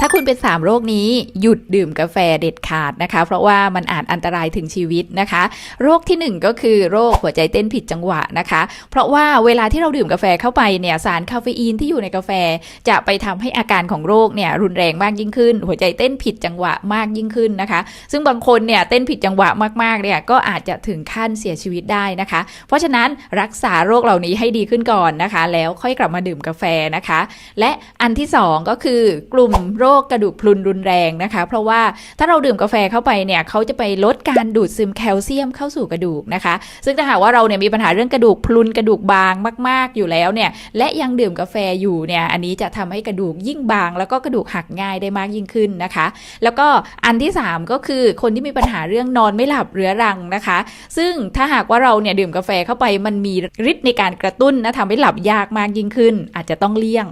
ถ้าคุณเป็น 3 โรคนี้หยุดดื่มกาแฟเด็ดขาดนะคะ เพราะว่ามันอาจอันตรายถึงชีวิตนะคะ โรคทีหนึ่1 ก็คือโรคหัวใจเต้นผิดจังหวะนะคะ เพราะว่าเวลาที่เราดื่มกาแฟเข้าไปเนี่ยสารคาเฟอีนที่อยู่ในกาแฟ จะไปทำให้อาการของโรคเนี่ยรุนแรงมากยิ่งขึ้น หัวใจเต้นผิดจังหวะมากยิ่งขึ้นนะคะ ซึ่งบางคนเนี่ยเต้นผิดจังหวะมากๆเนี่ยก็อาจจะถึงขั้นเสียชีวิตได้นะคะ เพราะฉะนั้นรักษาโรคเหล่านี้ให้ดีขึ้นก่อนนะคะ แล้วค่อยกลับมาดื่มกาแฟนะคะ และอันที่ 2 ก็คือกลุ่มโรคกระดูกพรุนรุนแรงนะคะ เพราะว่าถ้าเราดื่มกาแฟเข้าไปเนี่ยเขาจะไปลดการดูดซึมแคลเซียมเข้าสู่กระดูกนะคะ ซึ่งถ้าหากว่าเราเนี่ยมีปัญหาเรื่องกระดูกพรุนกระดูกบางมาก ๆอยู่แล้วเนี่ยและยังดื่มกาแฟอยู่เนี่ยอันนี้จะทำให้กระดูกยิ่งบาง แล้วก็กระดูกหักง่ายได้มากยิ่งขึ้นนะคะ แล้วก็อันที่ 3 ก็คือคนที่มีปัญหาเรื่องนอนไม่หลับเรื้อรังนะคะ ซึ่งถ้าหากว่าเราเนี่ยดื่มกาแฟเข้าไปมันมีฤทธิ์ในการกระตุ้นนะทำให้หลับยากมากยิ่งขึ้น อาจจะต้องเลี่ยง